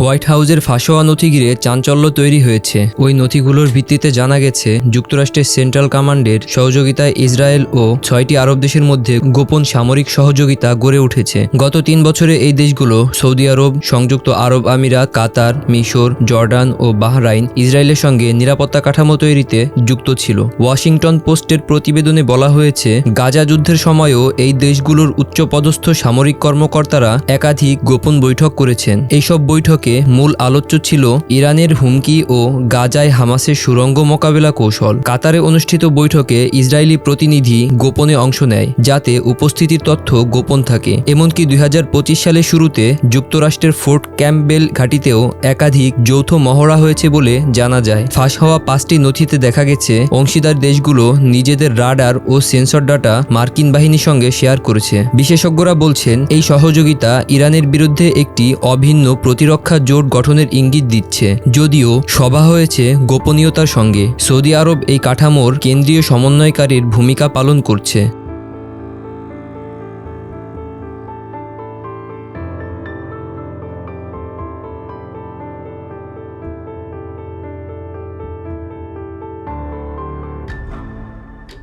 White হাউসের ফাঁসোয়া নথি ঘিরে চাঞ্চল্য তৈরি হয়েছে। ওই নথিগুলোর ভিত্তিতে জানা গেছে, যুক্তরাষ্ট্রের সেন্ট্রাল কমান্ডের সহযোগিতায় ইসরায়েল ও ছয়টি আরব দেশের মধ্যে গোপন সামরিক সহযোগিতা গড়ে উঠেছে। গত তিন বছরে এই দেশগুলো সৌদি আরব, সংযুক্ত আরব আমিরাত, কাতার, মিশর, জর্ডান ও বাহরাইন ইসরায়েলের সঙ্গে নিরাপত্তা কাঠামো তৈরিতে যুক্ত ছিল। ওয়াশিংটন পোস্টের প্রতিবেদনে বলা হয়েছে, গাজা যুদ্ধের সময়ও এই দেশগুলোর উচ্চপদস্থ সামরিক কর্মকর্তারা একাধিক গোপন বৈঠক করেছেন। এইসব বৈঠকে মূল আলোচ্য ছিল ইরানের হুমকি ও গাজায় হামাসের সুরঙ্গ মোকাবেলা কৌশল। কাতারে অনুষ্ঠিত বৈঠকে ইসরায়েলি প্রতিনিধি গোপনে অংশ নেয়, যাতে উপস্থিতির তথ্য গোপন থাকে। এমনকি দুই হাজার পঁচিশ সালের শুরুতে যুক্তরাষ্ট্রের ফোর্ট ক্যাম্পবেল ঘাঁটিতেও একাধিক যৌথ মহড়া হয়েছে বলে জানা যায়। ফাঁস হওয়া পাঁচটি নথিতে দেখা গেছে, অংশীদার দেশগুলো নিজেদের রাডার ও সেন্সর ডাটা মার্কিন বাহিনীর সঙ্গে শেয়ার করেছে। বিশেষজ্ঞরা বলছেন, এই সহযোগিতা ইরানের বিরুদ্ধে একটি অভিন্ন প্রতিরক্ষা জোট গঠনের ইঙ্গিত দিচ্ছে। যদিও সভা হয়েছে গোপনীয়তার সঙ্গে। সৌদি আরব এই কাঠামোর কেন্দ্রীয় সমন্বয়কারীর ভূমিকা পালন করছে।